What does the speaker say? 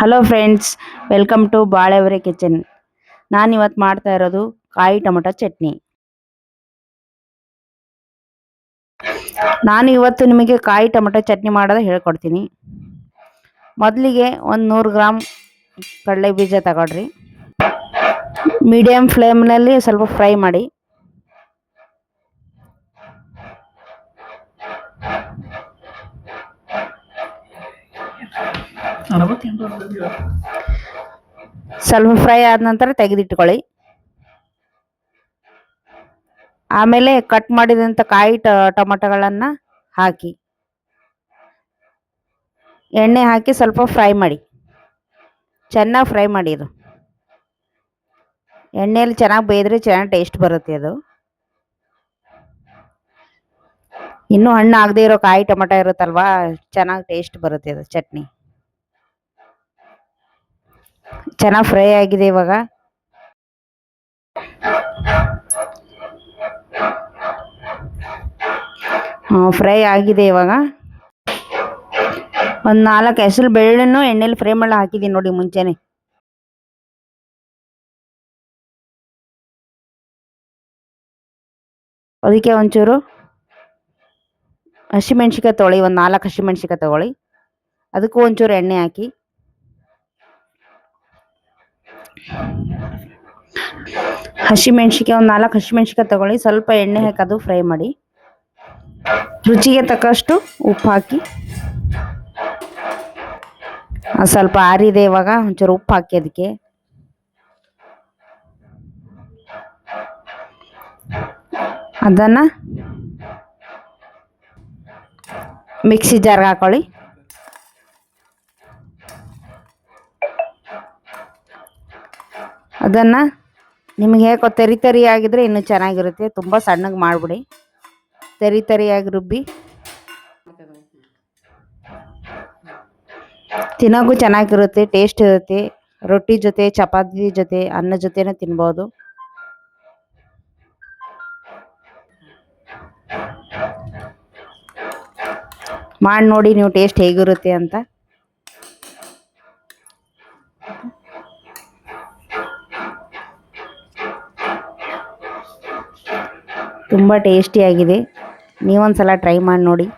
Hello friends welcome to Balevare kitchen ನಾನು ಇವತ್ತು ಮಾಡ್ತಾ ಇರೋದು ಕಾಯಿ ಟೊಮೊಟೊ ಚಟ್ನಿ. ನಾನು ಇವತ್ತು ನಿಮಗೆ ಕಾಯಿ ಟೊಮೊಟೊ ಚಟ್ನಿ ಮಾಡೋದು ಹೇಳ್ಕೊಡ್ತೀನಿ. ಮೊದಲಿಗೆ ಒಂದು ನೂರು ಗ್ರಾಮ್ ಕಡಲೆ ಬೀಜ ತಗೊಳ್ರಿ. ಮೀಡಿಯಮ್ ಫ್ಲೇಮ್ನಲ್ಲಿ ಸ್ವಲ್ಪ ಫ್ರೈ ಮಾಡಿ. ಸ್ವಲ್ಪ ಫ್ರೈ ಆದ ನಂತರ ತೆಗೆದಿಟ್ಕೊಳ್ಳಿ. ಆಮೇಲೆ ಕಟ್ ಮಾಡಿದಂಥ ಕಾಯಿ ಟೊಮೊಟೊಗಳನ್ನು ಹಾಕಿ. ಎಣ್ಣೆ ಹಾಕಿ ಸ್ವಲ್ಪ ಫ್ರೈ ಮಾಡಿ. ಚೆನ್ನಾಗಿ ಫ್ರೈ ಮಾಡಿ ಇದು ಎಣ್ಣೆಯಲ್ಲಿ ಚೆನ್ನಾಗಿ ಬೇಯ್ದ್ರೆ ಚೆನ್ನಾಗಿ ಟೇಸ್ಟ್ ಬರುತ್ತೆ ಅದು. ಇನ್ನೂ ಹಣ್ಣು ಆಗದೆ ಇರೋ ಕಾಯಿ, ಟೊಮೊಟೊ ಇರುತ್ತಲ್ವಾ, ಚೆನ್ನಾಗಿ ಟೇಸ್ಟ್ ಬರುತ್ತೆ ಅದು, ಚಟ್ನಿ. ಚೆನ್ನಾಗಿ ಫ್ರೈ ಆಗಿದೆ ಇವಾಗ. ಫ್ರೈ ಆಗಿದೆ ಇವಾಗ. ಒಂದು ನಾಲ್ಕು ಹೆಸರು ಬೆಳ್ಳುಳ್ಳಿನೂ ಎಣ್ಣೆಲಿ ಫ್ರೈ ಮಾಡಿ ಹಾಕಿದ್ದೀನಿ ನೋಡಿ ಮುಂಚೆನೆ. ಅದಕ್ಕೆ ಒಂಚೂರು ಹಸಿಮೆಣ್ಸಿಕಾಯಿ ತೊಗೊಳ್ಳಿ ಒಂದು ನಾಲ್ಕು ಹಸಿಮೆಣ್ಸಿಕಾಯಿ ತೊಗೊಳ್ಳಿ ಅದಕ್ಕೂ ಒಂಚೂರು ಎಣ್ಣೆ ಹಾಕಿ. ಹಸಿಮೆಣ್ಸಿಕಾಯಿ ಒಂದು ನಾಲ್ಕು ಹಸಿಮೆಣ್ಸಿಕಾಯಿ ತಗೊಳ್ಳಿ. ಸ್ವಲ್ಪ ಎಣ್ಣೆ ಹಾಕಿ ಅದು ಫ್ರೈ ಮಾಡಿ. ರುಚಿಗೆ ತಕ್ಕಷ್ಟು ಉಪ್ಪು ಹಾಕಿ. ಸ್ವಲ್ಪ ಆರಿದೆ ಇವಾಗ, ಒಂಚೂರು ಉಪ್ಪು ಹಾಕಿ ಅದಕ್ಕೆ. ಅದನ್ನು ಮಿಕ್ಸಿ ಜಾರ್ಗೆ ಹಾಕೊಳ್ಳಿ. ಅದನ್ನು ನಿಮಗೆ ಹೇಗೋ ತರಿ ಆಗಿದ್ರೆ ಇನ್ನೂ ಚೆನ್ನಾಗಿರುತ್ತೆ. ತುಂಬ ಸಣ್ಣಗೆ ಮಾಡಿಬಿಡಿ. ತರಿ ತರಿಯಾಗಿ ರುಬ್ಬಿ. ತಿನ್ನೋಕ್ಕೂ ಚೆನ್ನಾಗಿರುತ್ತೆ ಟೇಸ್ಟ್ ಇರುತ್ತೆ. ರೊಟ್ಟಿ ಜೊತೆ, ಚಪಾತಿ ಜೊತೆ, ಅನ್ನ ಜೊತೆನೂ ತಿನ್ಬೋದು. ಮಾಡಿ ನೋಡಿ ನೀವು ಟೇಸ್ಟ್ ಹೇಗಿರುತ್ತೆ ಅಂತ. ತುಂಬ ಟೇಸ್ಟಿಯಾಗಿದೆ. ನೀವೊಂದು ಸಲ ಟ್ರೈ ಮಾಡಿ ನೋಡಿ.